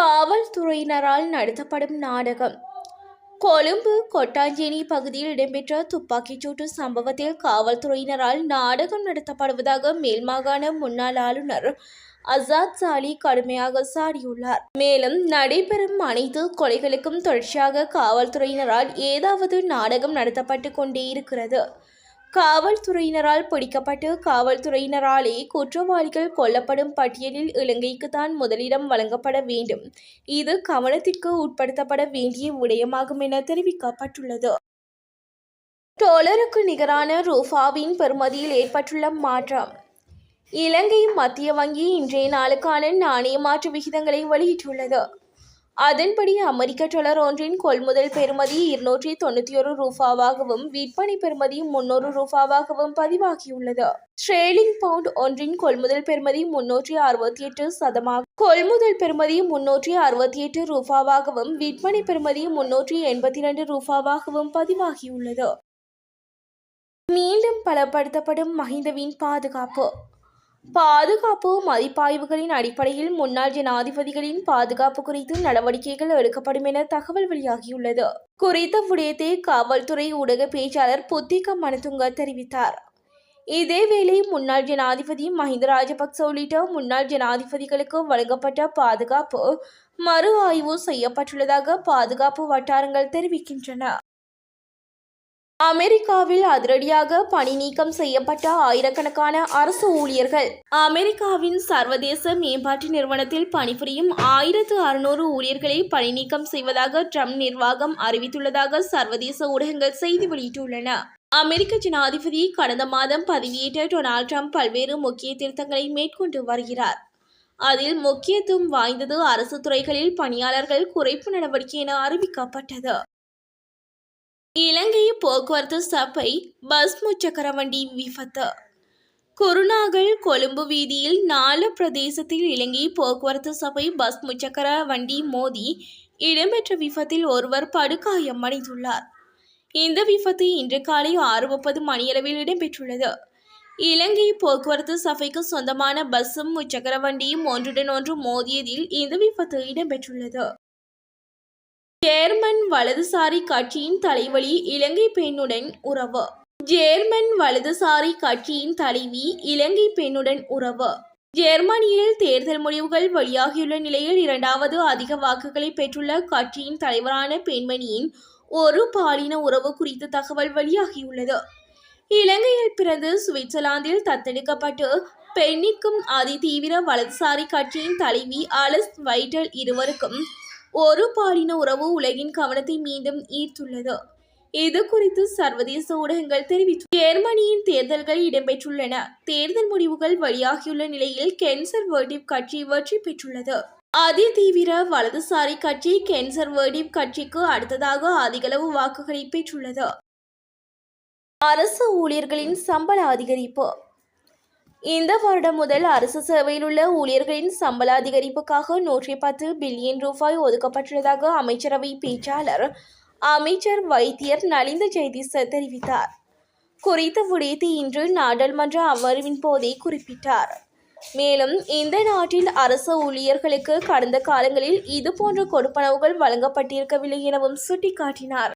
காவல்துறையினரால் நடத்தப்படும் நாடகம். கொழும்பு கொட்டாஞ்சேரி பகுதியில் இடம்பெற்ற துப்பாக்கிச்சூட்டு சம்பவத்தில் காவல்துறையினரால் நாடகம் நடத்தப்படுவதாக மேல்மாகாண முன்னாள் ஆளுநர் அசாத் சாலி கடுமையாக சாடியுள்ளார். மேலும் நடைபெறும் அனைத்து கொலைகளுக்கும் தொடர்ச்சியாக காவல்துறையினரால் ஏதாவது நாடகம் நடத்தப்பட்டு கொண்டே இருக்கிறது. காவல்துறையினரால் பிடிக்கப்பட்டு காவல்துறையினராலே குற்றவாளிகள் கொல்லப்படும் பட்டியலில் இலங்கைக்கு தான் முதலிடம் வழங்கப்பட வேண்டும். இது கவனத்திற்கு உட்படுத்தப்பட வேண்டிய விடயமாகும் என தெரிவிக்கப்பட்டுள்ளது. டொலருக்கு நிகரான ரூஃபாவின் பெறுமதியில் ஏற்பட்டுள்ள மாற்றம். இலங்கை மத்திய வங்கி இன்றைய நாளுக்கான நாணய மாற்று விகிதங்களை வெளியிட்டுள்ளது. அதன்படி அமெரிக்க டாலர் ஒன்றின் கொள்முதல் பெறுமதி இருநூற்றி தொண்ணூற்றி ஒரு ரூபாவாகவும் விற்பனை பெறுமதி முன்னூறு ரூபாவாகவும் பதிவாகியுள்ளது. ட்ரேலிங் பவுண்ட் ஒன்றின் கொள்முதல் பெறுமதி முன்னூற்றி அறுபத்தி எட்டு சதமாக கொள்முதல் பெறுமதி முன்னூற்றி அறுபத்தி எட்டு ரூபாவாகவும் விற்பனை பெறுமதி முன்னூற்றி எண்பத்தி இரண்டு ரூபாவாகவும் பதிவாகியுள்ளது. மீண்டும் பலப்படுத்தப்படும் மஹிந்தவின் பாதுகாப்பு. பாதுகாப்பு மதிப்பாய்வுகளின் அடிப்படையில் முன்னாள் ஜனாதிபதிகளின் பாதுகாப்பு குறித்து நடவடிக்கைகள் எடுக்கப்படும் என தகவல் வெளியாகியுள்ளது. குறித்த விடயத்தை காவல்துறை ஊடக பேச்சாளர் புத்திக மனதுங்க தெரிவித்தார். இதேவேளை முன்னாள் ஜனாதிபதி மஹிந்த ராஜபக்ச உள்ளிட்ட முன்னாள் ஜனாதிபதிகளுக்கு வழங்கப்பட்ட பாதுகாப்பு மறு ஆய்வு செய்யப்பட்டுள்ளதாக பாதுகாப்பு வட்டாரங்கள் தெரிவிக்கின்றன. அமெரிக்காவில் அதிரடியாக பணி நீக்கம் செய்யப்பட்ட ஆயிரக்கணக்கான அரசு ஊழியர்கள். அமெரிக்காவின் சர்வதேச மேம்பாட்டு நிறுவனத்தில் பணிபுரியும் ஆயிரத்து அறுநூறு ஊழியர்களை பணி நீக்கம் செய்வதாக ட்ரம்ப் நிர்வாகம் அறிவித்துள்ளதாக சர்வதேச ஊடகங்கள் செய்தி வெளியிட்டுள்ளன. அமெரிக்க ஜனாதிபதி கடந்த மாதம் பதவியேற்ற டொனால்ட் ட்ரம்ப் பல்வேறு முக்கிய திருத்தங்களை மேற்கொண்டு வருகிறார். அதில் முக்கியத்துவம் வாய்ந்தது அரசு துறைகளில் பணியாளர்கள் குறைப்பு நடவடிக்கை என அறிவிக்கப்பட்டது. இலங்கை போக்குவரத்து சபை பஸ் முச்சக்கர வண்டி விபத்து. குருநாகல் கொழும்பு வீதியில் நாலு பிரதேசத்தில் இலங்கை போக்குவரத்து சபை பஸ் முச்சக்கர வண்டி மோதி இடம்பெற்ற விபத்தில் ஒருவர் படுகாயம் அடைந்துள்ளார். இந்த விபத்து இன்று காலை ஆறு முப்பது மணியளவில் இடம்பெற்றுள்ளது. இலங்கை போக்குவரத்து சபைக்கு சொந்தமான பஸ்ஸும் முச்சக்கர வண்டியும் ஒன்றுடன் ஒன்று மோதியதில் இந்த விபத்து இடம்பெற்றுள்ளது. ஜேர்மன் வலதுசாரி கட்சியின் தலைவலி இலங்கை பெண்ணுடன் உறவு. ஜேர்மன் வலதுசாரி கட்சியின் தலைவி இலங்கை பெண்ணுடன் உறவு. ஜெர்மனியில் தேர்தல் முடிவுகள் வெளியாகியுள்ள நிலையில் இரண்டாவது அதிக வாக்குகளை பெற்றுள்ள கட்சியின் தலைவரான பெண்மணியின் ஒரு பாலின உறவு குறித்த தகவல் வெளியாகியுள்ளது. இலங்கையில் பிறந்து சுவிட்சர்லாந்தில் தத்தெடுக்கப்பட்டு பெண்ணிற்கும் அதிதீவிர வலதுசாரி கட்சியின் தலைவி அலஸ் வைட்டல் இருவருக்கும் ஒரு பாலின உறவு உலகின் கவனத்தை மீண்டும் ஈர்த்துள்ளது. இது குறித்து சர்வதேச ஊடகங்கள் தெரிவித்து ஜெர்மனியின் தேர்தல்கள் இடம்பெற்றுள்ளன. தேர்தல் முடிவுகள் வெளியாகியுள்ள நிலையில் கென்சர்வேட்டிவ் கட்சி வெற்றி பெற்றுள்ளது. அதிதீவிர வலதுசாரி கட்சி கென்சர்வேட்டிவ் கட்சிக்கு அடுத்ததாக அதிகளவு வாக்குகளை பெற்றுள்ளது. அரசு ஊழியர்களின் சம்பள அதிகரிப்பு இந்த வருடம் முதல் அரசு சேவையில் உள்ள ஊழியர்களின் சம்பள அதிகரிப்புக்காக நூற்றி பத்து பில்லியன் ரூபாய் ஒதுக்கப்பட்டுள்ளதாக அமைச்சரவை பேச்சாளர் அமைச்சர் வைத்தியர் நலிந்த ஜெயதிச தெரிவித்தார். குறித்த விடயத்தை இன்று நாடாளுமன்ற அமர்வின் போதே குறிப்பிட்டார். மேலும் இந்த நாட்டில் அரசு ஊழியர்களுக்கு கடந்த காலங்களில் இதுபோன்ற கொடுப்பனவுகள் வழங்கப்பட்டிருக்கவில்லை எனவும் சுட்டிக்காட்டினார்.